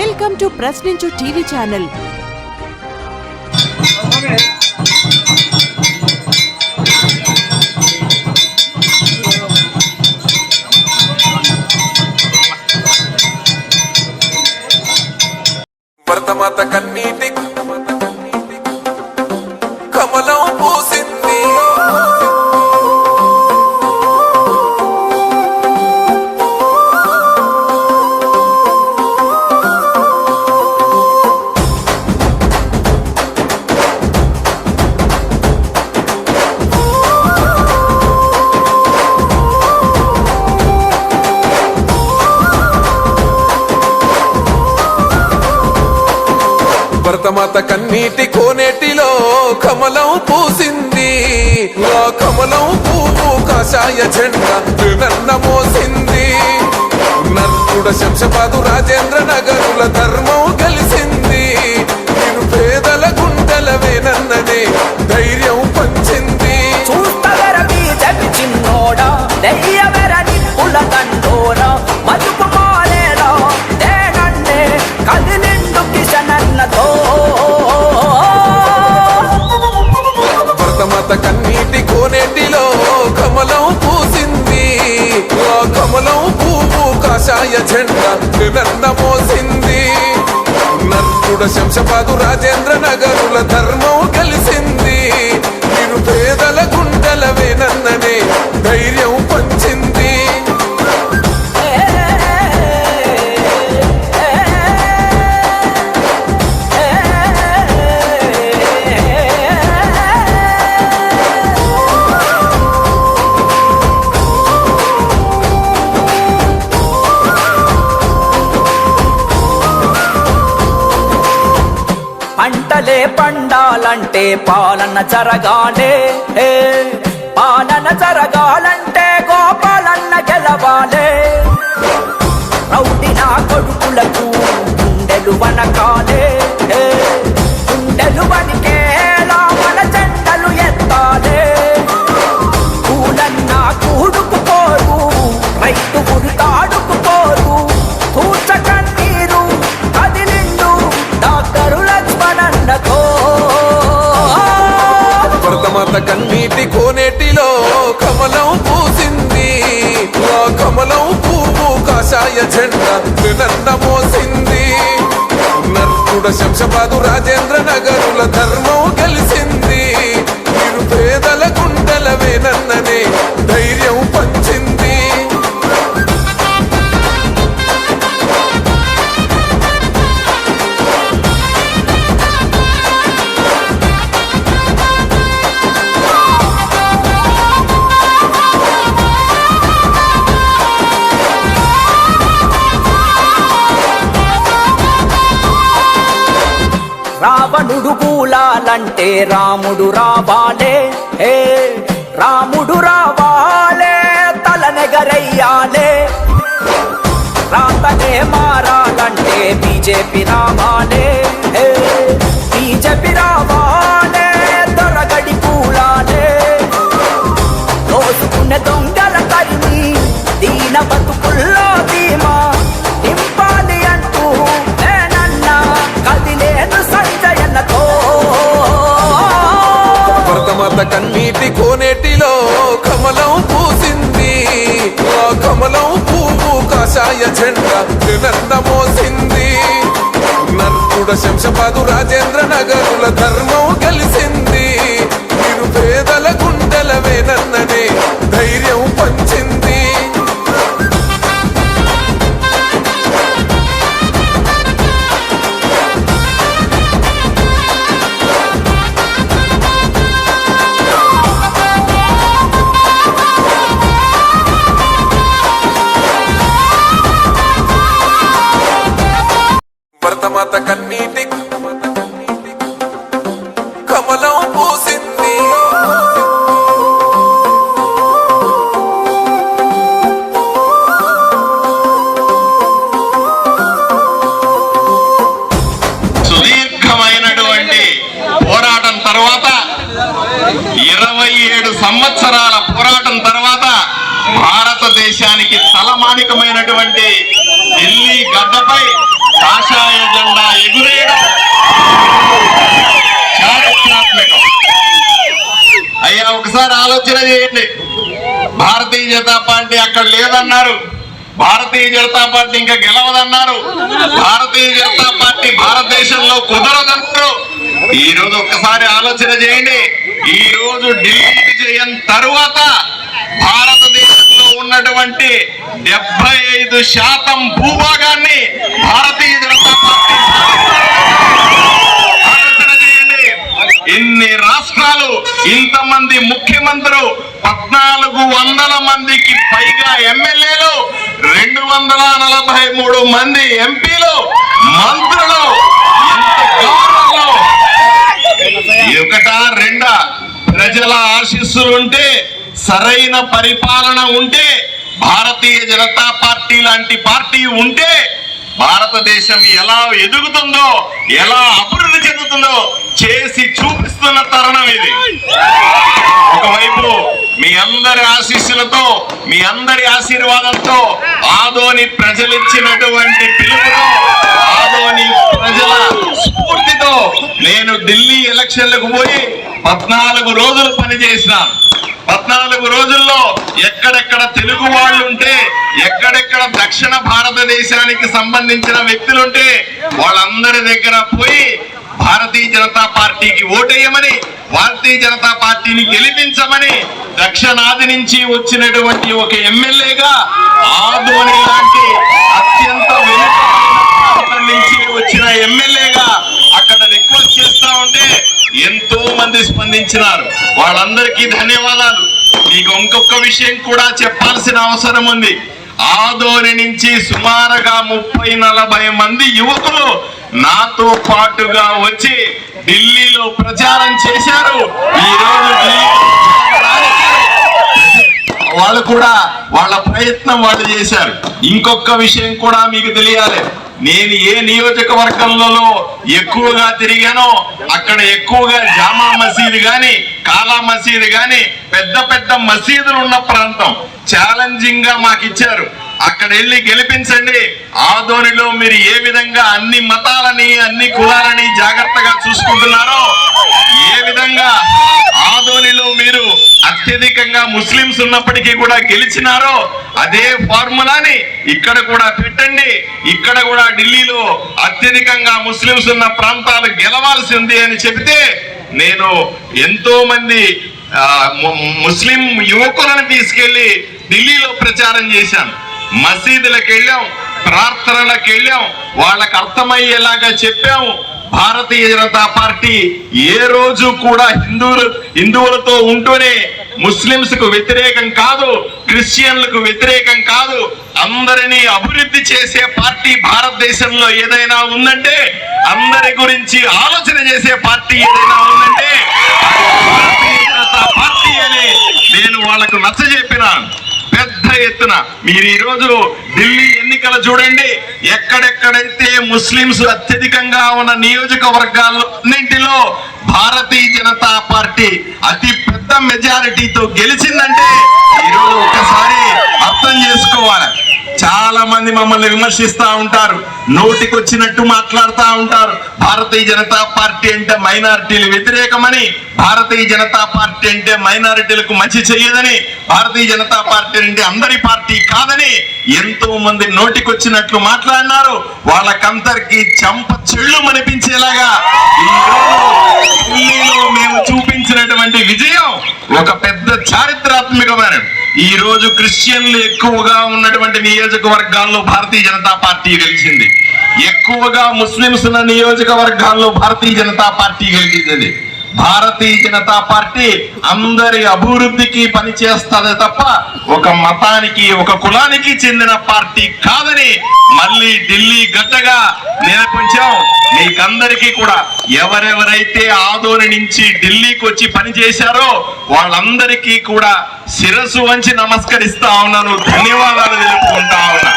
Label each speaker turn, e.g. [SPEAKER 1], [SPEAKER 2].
[SPEAKER 1] Welcome to Prashninchu TV channel.
[SPEAKER 2] Bharatmata కన్నీటి కమలం పూసింది. భరతమాత కన్నీటి కోనేటిలో కమలం పూసింది. ఆ కమలం పువ్వు కాషాయ జెండా నన్న మోసింది. నర్కుడ శంశపాదు రాజేంద్ర నగరుల ధర్మం నర్కుడ శంషపాదు రాజేంద్ర
[SPEAKER 3] నగరు. పండాలంటే పాలన జరగాలే. పాలన జరగాలంటే గోపాలన్న గెలవాలే. రౌడి నా కొడుకులకు గుండెలు వనకాలే. గుండెలు వనికేలా మన జెండలు ఎత్తాలే. కూలన్నా కూడుకుపోరు రైతు
[SPEAKER 2] కన్నీటి కోనేటిలో కమలం పూసింది. ఆ కమలం పువ్వు కాషాయ జెండ నిన్న మోసింది. నర్తుడ శంషపాదు రాజేంద్ర నగరుల ధర్మం కలిసింది మీరు పేదల గుండెల
[SPEAKER 3] వేనన్న రావాలంటే రాముడు రావాలే. ఏ రాముడు రావాలే తలనెగరయ్యాలే. రాతనే మారాలంటే బీజేపీ రావాలే.
[SPEAKER 2] కమలం పూసింది. ఆ కమలం పువ్వు కాషాయ జెండా నన్న మోసింది. కూడా శంశపాదు రాజేంద్ర నగరుల ధర్మం
[SPEAKER 4] ఏడు సంవత్సరాల పోరాటం తర్వాత భారతదేశానికి తలమానికమైనటువంటి ఢిల్లీ గడ్డపై కాషాయ జెండా ఎగురేయడం అయ్యా ఒకసారి ఆలోచన చేయండి. భారతీయ జనతా పార్టీ అక్కడ లేదన్నారు. భారతీయ జనతా పార్టీ ఇంకా గెలవదన్నారు. భారతీయ జనతా పార్టీ భారతదేశంలో కుదరదన్నారు. ఈ రోజు ఒక్కసారి ఆలోచన చేయండి. ఈ రోజు ఢిల్లీ విజయం తరువాత భారతదేశంలో ఉన్నటువంటి డెబ్బై ఐదు శాతం భూభాగాన్ని భారతీయ జనతా పార్టీ ఇన్ని రాష్ట్రాలు ఇంతమంది ముఖ్యమంత్రులు పద్నాలుగు వందల మందికి పైగా ఎమ్మెల్యేలు రెండు వందల నలభై మూడు మంది ఎంపీలు మంత్రులు ఉంటే సరైన పరిపాలన ఉంటే భారతీయ జనతా పార్టీ లాంటి పార్టీ ఉంటే భారతదేశం ఎలా ఎదుగుతుందో ఎలా అభివృద్ధి చెందుతుందో చేసి చూపిస్తున్న తరుణం ఇది. మీ అందరి ఆశీస్సులతో మీ అందరి ఆశీర్వాదంతో ఆదోని ప్రజలిచ్చినటువంటి పిలుపుతో ఆదోని ప్రజల స్ఫూర్తితో నేను ఢిల్లీ ఎలక్షన్లకు పోయి పద్నాలుగు రోజులు పనిచేసినాను. పద్నాలుగు రోజుల్లో ఎక్కడెక్కడ తెలుగు వాళ్ళు ఉంటే ఎక్కడెక్కడ దక్షిణ భారతదేశానికి సంబంధించిన వ్యక్తులుంటే వాళ్ళందరి దగ్గర పోయి భారతీయ జనతా పార్టీకి ఓటేయమని భారతీయ జనతా పార్టీని గెలిపించమని దక్షిణాది నుంచి వచ్చినటువంటి ఒక ఎమ్మెల్యేగా ఆదోని లాంటి అత్యంత నుంచి వచ్చిన ఎమ్మెల్యేగా అక్కడ రిక్వెస్ట్ చేస్తా ఉంటే ఎంతో మంది స్పందించినారు. వాళ్ళందరికీ ధన్యవాదాలు. మీకు ఇంకొక విషయం కూడా చెప్పాల్సిన అవసరం ఉంది. ఆదోని నుంచి సుమారుగా ముప్పై నలభై మంది యువకులు నాతో పాటుగా వచ్చి ఢిల్లీలో ప్రచారం చేశారు. ఈరోజు వాళ్ళు కూడా వాళ్ళ ప్రయత్నం వాళ్ళు చేశారు. ఇంకొక విషయం కూడా మీకు తెలియాలి. నేను ఏ నియోజకవర్గంలో ఎక్కువగా తిరిగానో అక్కడ ఎక్కువగా జామా మసీదు గాని కాలా మసీదు గాని పెద్ద పెద్ద మసీదులు ఉన్న ప్రాంతం. ఛాలెంజింగ్గా మాకు ఇచ్చారు అక్కడ వెళ్ళి గెలిపించండి. ఆదోనిలో మీరు ఏ విధంగా అన్ని మతాలని అన్ని కులాలని జాగ్రత్తగా చూసుకుంటున్నారో ఏ విధంగా అత్యధికంగా ముస్లింస్ ఉన్నప్పటికీ కూడా గెలిచినారో అదే ఫార్ములాని ఇక్కడ కూడా పెట్టండి. ఇక్కడ కూడా ఢిల్లీలో అత్యధికంగా ముస్లింస్ ఉన్న ప్రాంతాలు గెలవాల్సి ఉంది అని చెబితే నేను ఎంతో మంది ముస్లిం యువకులను తీసుకెళ్ళి ఢిల్లీలో ప్రచారం చేశాను. మసీదులకు వెళ్ళాం ప్రార్థనలకు వెళ్ళాం వాళ్ళకు అర్థమయ్యేలాగా చెప్పాము భారతీయ జనతా పార్టీ ఏ రోజు కూడా హిందువులు హిందువులతో ఉంటూనే ముస్లింస్కు వ్యతిరేకం కాదు క్రిస్టియన్లకు వ్యతిరేకం కాదు. అందరినీ అభివృద్ధి చేసే పార్టీ భారతదేశంలో ఏదైనా ఉందంటే అందరి గురించి ఆలోచన చేసే పార్టీ ఏదైనా ఉందంటే పార్టీ అని నేను వాళ్ళకు నచ్చజెప్పినాను పెద్ద ఎత్తున. మీరు ఈరోజు ఢిల్లీ ఎన్నికలు చూడండి ఎక్కడెక్కడైతే ముస్లింస్ అత్యధికంగా ఉన్న నియోజకవర్గాల్లో అన్నింటిలో భారతీయ జనతా పార్టీ అతి పెద్ద మెజారిటీతో గెలిచిందంటే ఈరోజు ఒక్కసారి అర్థం చేసుకోవాలి. చాలా మంది మమ్మల్ని విమర్శిస్తా ఉంటారు. నోటికి వచ్చినట్టు మాట్లాడుతూ ఉంటారు. భారతీయ జనతా పార్టీ అంటే మైనారిటీలు వ్యతిరేకమని భారతీయ జనతా పార్టీ అంటే మైనారిటీలకు మంచి చెయ్యదని భారతీయ జనతా పార్టీ అంటే అందరి పార్టీ కాదని ఎంతో మంది నోటికొచ్చినట్లు మాట్లాడినారు. వాళ్ళకందరికి చంప చెళ్ళు అనిపించేలాగా ఢిల్లీలో మేము చూపించినటువంటి విజయం ఒక పెద్ద చారిత్రాత్మకమైన ఈ రోజు క్రిస్టియన్లు ఎక్కువగా ఉన్నటువంటి నియోజకవర్గాల్లో భారతీయ జనతా పార్టీ గెలిచింది. ఎక్కువగా ముస్లింస్ ఉన్న నియోజకవర్గాల్లో భారతీయ జనతా పార్టీ గెలిచింది. భారతీయ జనతా పార్టీ అందరి అభివృద్ధికి పనిచేస్తుంది తప్ప ఒక మతానికి ఒక కులానికి చెందిన పార్టీ కాదని మళ్ళీ ఢిల్లీ గడ్డగా నిరూపించాం. మీకందరికీ కూడా ఎవరెవరైతే ఆదోని నుంచి ఢిల్లీకి వచ్చి పనిచేశారో వాళ్ళందరికీ కూడా శిరస్సు వంచి నమస్కరిస్తా ఉన్నాను. ధన్యవాదాలు తెలుపుకుంటా ఉన్నా.